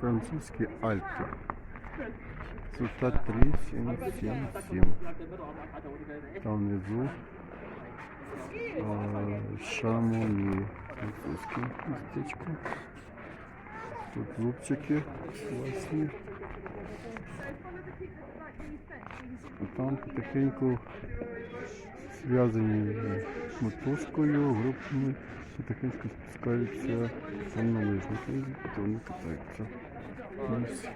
Французькі Альпи. Высота 3777. Там внизу Шамоні. Французьке местечко. Тут зубчики класні. А там потихеньку зв'язані мотузкою, групами, потихеньку спускаються самолижники, то вони катаються. Ось.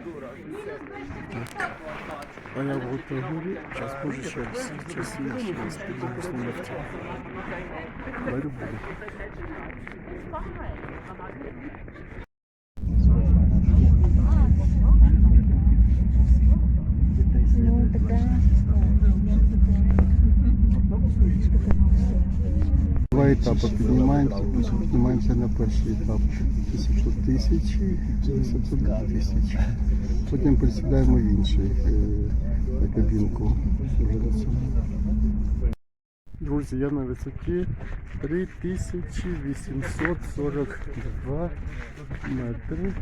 Так. А я в Готові, зараз може ще раз, час є, ще раз подивимось на нефті. Далі буде. Два етапи піднімаємося, піднімаємося на перший етап 1100 тисяч, 700 тисяч. Потім присідаємо в інший е, на кабінку. Друзі, я на висоті 3842 метри.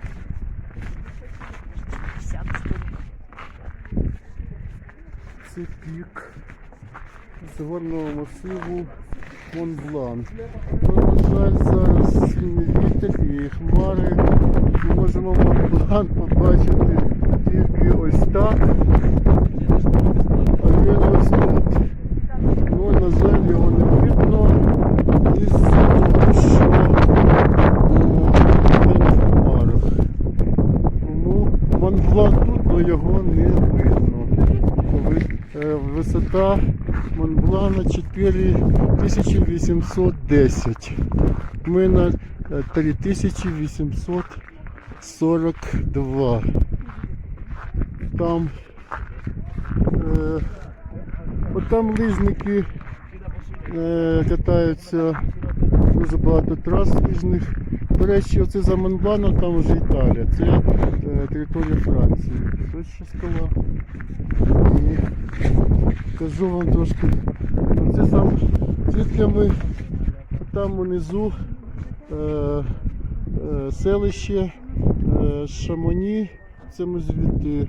Це пік з масиву Монблан. Ну, на жаль, зараз вітер і хмари. Ми можемо Монблан побачити тільки ось так. А він ось тут. Ну, на жаль, його не видно. Із того, що він в хмарах. Тому Монблан тут, але його не видно. Е, Висота Монблана 4810. Ми на е, 3842. Там е, от там лижники е, катаються дуже багато трас лижних. До речі, оце за Монбланом там вже Італія. Це е, територія Франції. Ось ще скала. І кажу вам трошки це саме. Звідки там унизу е, е, селище е, Шамоні. Це ми звідти е,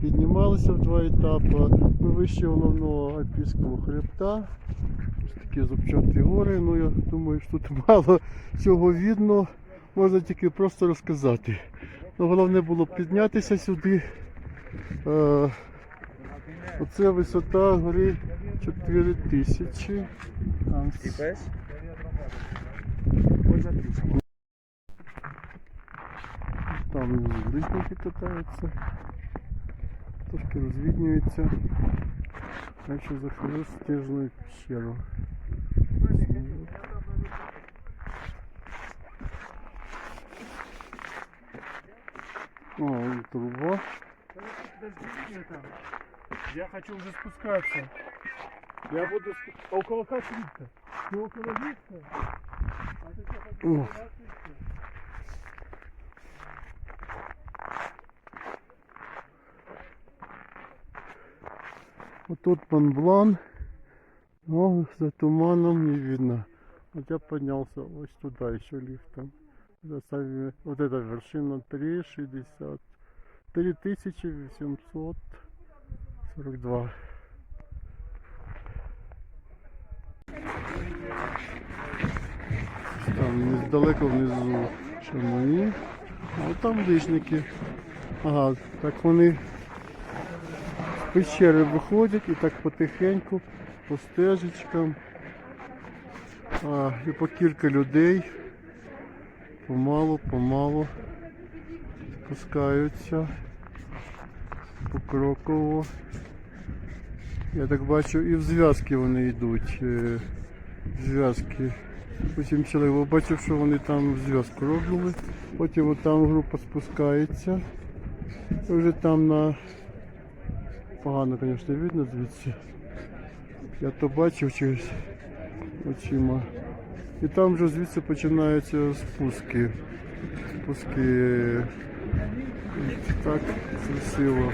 піднімалися в два етапи. Ми вище головного Альпійського хребта. Такі зубчаті гори. Ну я думаю, що тут мало цього видно. Можна тільки просто розказати. Ну, головне було піднятися сюди. Е, Оце висота гори 4000. Там лижники катаються. Трошки розвіднюється. Я ще захожу в пещеру. О, вон труба. Подождите там. Я хочу уже спускаться. Я буду спу- А около как лифта? Ты около лифта? А ты что, спускаться, ли? Вот тут Монблан, но за туманом не видно. Вот я поднялся вот туда еще лифтом. За сами- вот эта вершина 360. 3842. Там недалеко внизу Шамані. А там лижники. Ага, так вони з пещери виходять і так потихеньку по стежечкам. А, і по кілька людей помалу, помалу спускаються покроково. Я так бачу і в зв'язки вони йдуть. е, зв'язки. Потім чоловік бачив, що вони там в зв'язку робили. Потім от там група спускається. І вже там на Погано, звісно, видно звідси. Я то бачив через очима. І там вже звідси починаються спуски. Спуски. Так красиво.